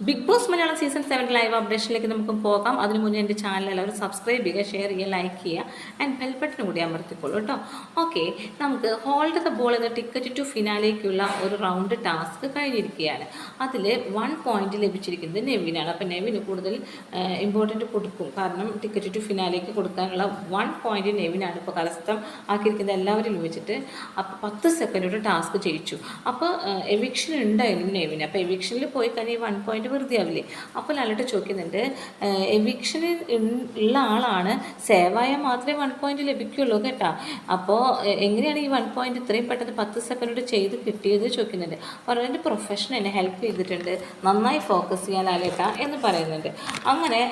Bigg Boss Malayalam season seven live അപ്ഡേഷനിലേക്ക് നമുക്ക് പോകാം. അതിനു മുന്നേ എന്റെ ചാനൽ എല്ലാവരും സബ്സ്ക്രൈബ് ചെയ്യുക ഷെയർ ചെയ്യുക ലൈക്ക് ചെയ്യുക ആൻഡ് ബെൽ ബട്ടൺ കൂടി അമർത്തിക്കോളൂ കേട്ടോ. ഓക്കെ നമുക്ക് ഹോൾഡ് ദ ബോൾ എന്ന ടിക്കറ്റ് ടു ഫിനാലേക്കുള്ള ഒരു റൗണ്ട് ടാസ്ക് കഴിഞ്ഞിരിക്കുകയാണ്. അതിൽ വൺ പോയിന്റ് ലഭിച്ചിരിക്കുന്നത് നെവിനാണ്. അപ്പോൾ നെവിന് കൂടുതൽ ഇമ്പോർട്ടന്റ് കൊടുക്കും. കാരണം ടിക്കറ്റ് ടു ഫിനാലേക്ക് കൊടുക്കാനുള്ള വൺ പോയിന്റ് നെവിനാണ് ഇപ്പോൾ കലസ്ഥം ആക്കിയിരിക്കുന്നത് എല്ലാവരും വെച്ചിട്ട്. അപ്പോൾ പത്ത് സെക്കൻഡ് ടാസ്ക് ചെയ്യിച്ചു അപ്പോൾ എവിക്ഷൻ ഉണ്ടായിരുന്നു നെവിന്. അപ്പോൾ എവിക്ഷനിൽ പോയി കഴിഞ്ഞാൽ വൺ പോയിന്റ് വെറുതെ ആവില്ലേ? അപ്പോൾ ലാലിട്ട് ചോദിക്കുന്നുണ്ട് എവിക്ഷനിൽ ഉള്ള ആളാണ്. സേവായ മാത്രമേ വൺ പോയിന്റ് ലഭിക്കുകയുള്ളൂ കേട്ടോ. അപ്പോൾ എങ്ങനെയാണ് ഈ വൺ പോയിന്റ് ഇത്രയും പെട്ടെന്ന് പത്ത് സെക്കൻഡ് ചെയ്ത് കിട്ടിയത്? ചോദിക്കുന്നുണ്ട്. അപ്പോൾ എന്റെ പ്രൊഫഷൻ എന്നെ ഹെൽപ്പ് ചെയ്തിട്ടുണ്ട്. നന്നായി ഫോക്കസ് ചെയ്യാൻ ലാലേട്ട എന്ന് പറയുന്നുണ്ട്. അങ്ങനെ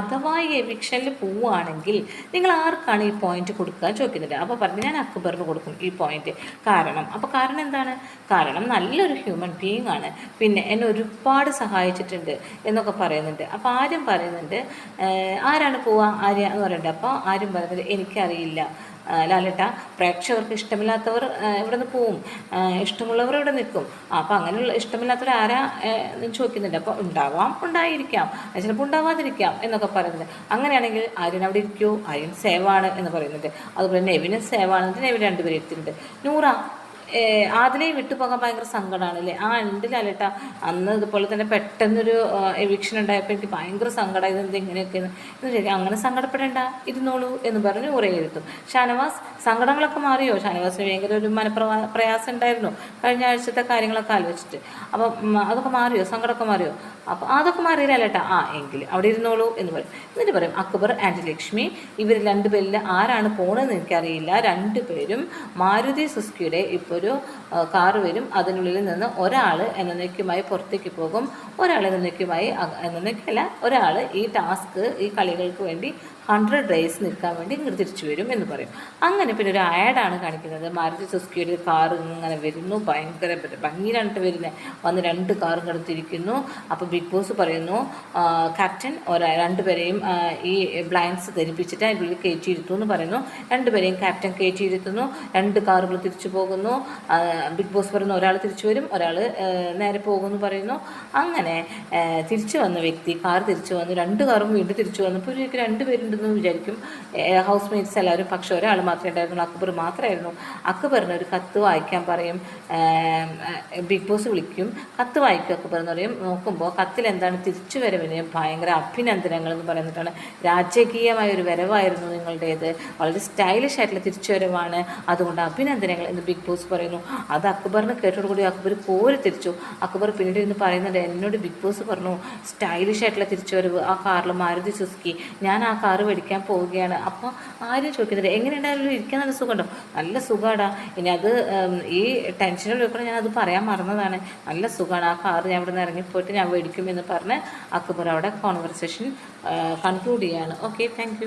അഥവാ ഈ എവിക്ഷനിൽ പോവുകയാണെങ്കിൽ നിങ്ങൾ ആർക്കാണ് ഈ പോയിന്റ് കൊടുക്കുക? ചോദിക്കുന്നുണ്ട്. അപ്പോൾ പറഞ്ഞു ഞാൻ അക്ബറിന് കൊടുക്കും ഈ പോയിന്റ് കാരണം അപ്പോൾ കാരണം എന്താണ്? കാരണം നല്ലൊരു ഹ്യൂമൻ ബീയിങ് ആണ്. പിന്നെ എന്നെ ഒരുപാട് സഹായിച്ചിട്ടുണ്ട് എന്നൊക്കെ പറയുന്നുണ്ട്. അപ്പോൾ ആരും പറയുന്നുണ്ട് ആരാണ് പോവുക ആര്യ എന്ന് പറയുന്നുണ്ട്. അപ്പോൾ ആരും പറയുന്നത് എനിക്കറിയില്ല. ലാലേട്ട പ്രേക്ഷകർക്ക് ഇഷ്ടമില്ലാത്തവർ ഇവിടെ നിന്ന് പോവും. ഇഷ്ടമുള്ളവർ ഇവിടെ നിൽക്കും. അപ്പോൾ അങ്ങനെയുള്ള ഇഷ്ടമില്ലാത്തവർ ആരാ ചോദിക്കുന്നുണ്ട്. അപ്പോൾ ഉണ്ടാവാം ഉണ്ടായിരിക്കാം. ചിലപ്പോൾ ഉണ്ടാവാതിരിക്കാം എന്നൊക്കെ പറയുന്നത് അങ്ങനെയാണെങ്കിൽ ആര്യൻ അവിടെ ഇരിക്കുമോ ആര്യൻ സേവാണ് എന്ന് പറയുന്നുണ്ട്. അതുപോലെ നെവിനും സേവാണ്. നെവിൻ രണ്ടുപേരും ഇരുത്തിയിട്ടുണ്ട് നൂറ ആദിലെയും വിട്ടുപോകാൻ ഭയങ്കര സങ്കടമാണ് അല്ലേ ആ ഉണ്ട് ലാലേട്ട അന്ന് ഇതുപോലെ തന്നെ പെട്ടെന്നൊരു എവിക്ഷൻ ഉണ്ടായപ്പോൾ എനിക്ക് ഭയങ്കര സങ്കടമായി ഇത് ഇങ്ങനെയൊക്കെയാണ്? എന്ന് ചോദിക്കാം അങ്ങനെ സങ്കടപ്പെടേണ്ട. ഇരുന്നോളൂ എന്ന് പറഞ്ഞ് ഉറയിരുത്തും ഷാനവാസ് സങ്കടങ്ങളൊക്കെ മാറിയോ? ഷാനവാസിന് ഭയങ്കര ഒരു മനപ്രവാ പ്രയാസം ഉണ്ടായിരുന്നു. കഴിഞ്ഞ ആഴ്ചത്തെ കാര്യങ്ങളൊക്കെ ആലോചിച്ചിട്ട്. അപ്പം അതൊക്കെ മാറിയോ? സങ്കടമൊക്കെ മാറിയോ? അപ്പോൾ അതൊക്കെ മാറിയില്ലല്ലേട്ടാ ആ എങ്കിൽ അവിടെ ഇരുന്നോളൂ എന്ന് പറയും. എന്നിട്ട് പറയും അക്ബർ ആൻഡ് ലക്ഷ്മി ഇവർ രണ്ടുപേരിൽ ആരാണ് പോണതെന്ന് എനിക്കറിയില്ല. രണ്ടുപേരും മാരുതി സുസ്കിയുടെ ഇപ്പോൾ ഒരു കാറ് വരും. അതിനുള്ളിൽ നിന്ന് ഒരാൾ എന്നേക്കുമായി പുറത്തേക്ക് പോകും. ഒരാൾ എന്നേക്കുമായി എന്നേക്കല്ല ഒരാൾ ഈ ടാസ്ക് ഈ കളികൾക്ക് വേണ്ടി ഹൺഡ്രഡ് ഡേയ്സ് നിൽക്കാൻ വേണ്ടി ഇങ്ങോട്ട് തിരിച്ചു വരും എന്ന് പറയും. അങ്ങനെ പിന്നെ ഒരു ആഡാണ് കാണിക്കുന്നത്. മാരുതി സുസ്കിയുടെ കാർ ഇങ്ങനെ വരുന്നു. ഭയങ്കര ഭംഗിയിലാണ് വരുന്നത് വന്ന് രണ്ട് കാറും കിടത്തിരിക്കുന്നു അപ്പോൾ ബിഗ് ബോസ് പറയുന്നു ക്യാപ്റ്റൻ ഒരാ രണ്ടുപേരെയും ഈ ബ്ലൈൻഡ്സ് ധരിപ്പിച്ചിട്ട് അതിൽ കയറ്റിയിരുത്തു എന്ന് പറയുന്നു. രണ്ടുപേരെയും ക്യാപ്റ്റൻ കയറ്റിയിരുത്തുന്നു. രണ്ട് കാറുകൾ തിരിച്ചു പോകുന്നു. ബിഗ് ബോസ് പറയുന്നു ഒരാൾ തിരിച്ചു വരും ഒരാൾ നേരെ പോകുമെന്ന് പറയുന്നു. അങ്ങനെ തിരിച്ചു വന്ന വ്യക്തി കാർ തിരിച്ചു വന്നു. രണ്ട് കാറും വീണ്ടും തിരിച്ചു വന്നപ്പോൾ ഒരു രണ്ട് പേരുണ്ടെന്ന് വിചാരിക്കും. ഹൗസ് മെയ്റ്റ്സ് എല്ലാവരും പക്ഷെ ഒരാൾ മാത്രമേ ഉണ്ടായിരുന്നുള്ളൂ. അക്ബർ മാത്രമായിരുന്നു. അക്ബറിന് ഒരു കത്ത് വായിക്കാൻ പറയും. ബിഗ് ബോസ് വിളിക്കും. കത്ത് വായിക്കും അക്ബർ എന്ന് പറയും. നോക്കുമ്പോൾ കത്തിൽ എന്താണ് തിരിച്ചു വരവിന് ഭയങ്കര അഭിനന്ദനങ്ങൾ എന്ന് പറയുന്നിട്ടാണ് രാജകീയമായ ഒരു വരവായിരുന്നു നിങ്ങളുടേത്. വളരെ സ്റ്റൈലിഷ് ആയിട്ടുള്ള തിരിച്ചു വരവാണ്. അതുകൊണ്ട് അഭിനന്ദനങ്ങൾ എന്ന് ബിഗ് ബോസ് പറയുന്നു. അത് അക്ബറിന് കേട്ടോടുകൂടി അക്ബർ കോരി തിരിച്ചു. അക്ബർ പിന്നീട് ഇരുന്ന് പറയുന്നുണ്ട് എന്നോട് ബിഗ് ബോസ് പറഞ്ഞു സ്റ്റൈലിഷ് ആയിട്ടുള്ള തിരിച്ചു വരവ്. ആ കാറിൽ മാരുതി സുസുക്കി. ഞാൻ ആ കാറ് മേടിക്കാൻ പോവുകയാണ്. അപ്പോൾ ആരും ചോദിക്കുന്നില്ല എങ്ങനെയുണ്ടായാലും ഇരിക്കാൻ നല്ല സുഖമുണ്ടോ? നല്ല സുഖമാടാ ഇനി അത് ഈ ടെൻഷനിൽ വെക്കണം ഞാൻ അത് പറയാൻ മറന്നതാണ്. നല്ല സുഖമാണ് ആ കാറ് ഞാൻ ഇവിടെ നിന്ന് ഇറങ്ങിപ്പോയിട്ട് ഞാൻ മേടിക്കും എന്ന് പറഞ്ഞ് അക്ബർ അവിടെ കോൺവെർസേഷൻ കൺക്ലൂഡ് ചെയ്യാണ്. Okay thank